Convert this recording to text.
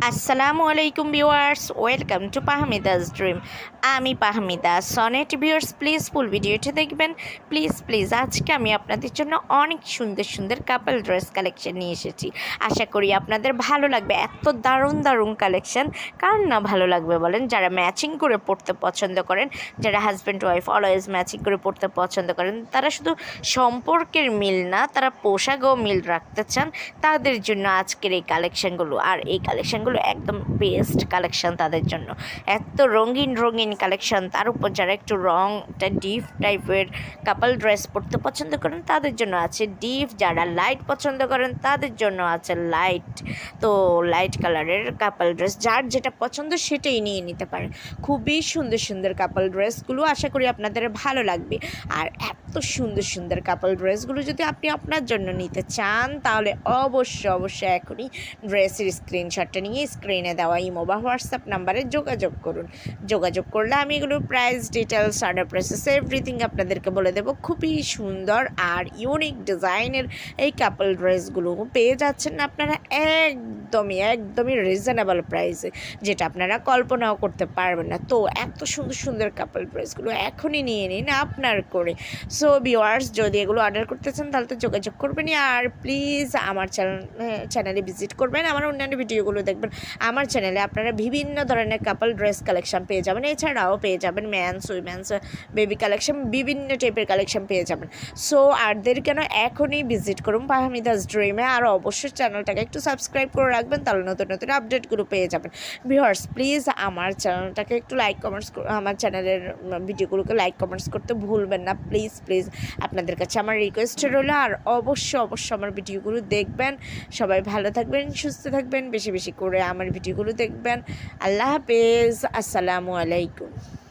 আসসালামু আলাইকুম viewers, welcome to Pahmida's dream. আমি পাহমিদা, সনেট ভিউয়ার্স প্লিজ ফুল ভিডিওটা দেখবেন। প্লিজ প্লিজ আজকে আমি আপনাদের জন্য অনেক সুন্দর সুন্দর কাপল ড্রেস কালেকশন নিয়ে এসেছি। আশা করি আপনাদের ভালো লাগবে, এত দারুণ দারুণ কালেকশন কার না ভালো লাগবে বলেন? যারা ম্যাচিং করে পড়তে পছন্দ করেন, যারা হাজব্যান্ড ওয়াইফ অলওয়েজ ম্যাচিং করে পড়তে পছন্দ করেন, তারা শুধু সম্পর্কের মিল না, তারা পোশাকও মিল রাখতে চান, তাদের জন্য আজকের এই কালেকশনগুলো আর এই কালেকশনগুলো একদম বেস্ট কালেকশন তাদের জন্য। এত রঙিন রঙিন কালেকশন তার উপর যারা একটু রংটা ডিপ টাইপের কাপল ড্রেস পরতে পছন্দ করেন, তাদের জন্য আছে ডিপ যারা লাইট পছন্দ করেন, তাদের জন্য আছে লাইট তো লাইট কালারের কাপল ড্রেস যার যেটা পছন্দ সেটাই নিয়ে নিতে পারেন। খুবই সুন্দর সুন্দর কাপল ড্রেসগুলো আশা করি আপনাদের ভালো লাগবে। আর এত সুন্দর সুন্দর কাপল ড্রেসগুলো যদি আপনি আপনার জন্য নিতে চান, তাহলে অবশ্যই অবশ্যই এখনই ড্রেসের স্ক্রিনশটটা নিয়ে স্ক্রিনে দেওয়া ইমো বা হোয়াটসঅ্যাপ নাম্বারে যোগাযোগ করুন। যোগাযোগ করলে আমি এগুলো price details order prices everything আপনাদেরকে বলে দেবো। খুবই সুন্দর আর ইউনিক ডিজাইনের এই কাপল ড্রেসগুলো পেয়ে যাচ্ছেন আপনারা একদমই একদমই রিজনেবল প্রাইসে যেটা আপনারা কল্পনাও করতে পারবেন না। তো এত সুন্দর সুন্দর কাপল ড্রেসগুলো এখনই নিয়ে নিন, আপনার করে। সো ভিওয়ার্স যদি এগুলো অর্ডার করতে চান তাহলে তো যোগাযোগ করবেন আর প্লিজ আমার চ্যানেল চ্যানেলে ভিজিট করবেন। আমার অন্যান্য ভিডিওগুলো দেখবেন। আমার চ্যানেলে আপনারা বিভিন্ন ধরনের কাপল ড্রেস কালেকশন পেয়ে যাবেন। এছাড়াও পেয়ে যাবেন ম্যানস উইমেন্স বেবি কালেকশন বিভিন্ন টাইপের কালেকশন পেয়ে যাবেন। সো আর দেরি কেন এখনই ভিজিট করুন পাহামিদাস ড্রিমে আর অবশ্যই চ্যানেলটাকে একটু সাবস্ক্রাইব করে রাখবেন, তাহলে নতুন নতুন আপডেটগুলো পেয়ে যাবেন। ভিউয়ার্স প্লিজ আমার চ্যানেলটাকে একটু লাইক কমেন্টস আমার চ্যানেলের ভিডিওগুলোকে লাইক কমেন্টস করতে ভুলবেন না। প্লিজ প্লিজ আপনাদের কাছে আমার রিকোয়েস্ট রইল আর অবশ্য অবশ্য আমার ভিডিওগুলো দেখবেন। সবাই ভালো থাকবেন, সুস্থ থাকবেন, বেশি বেশি করে আমার ভিডিওগুলো দেখবেন। আল্লাহ হাফেজ, আসসালামু আলাইকুম।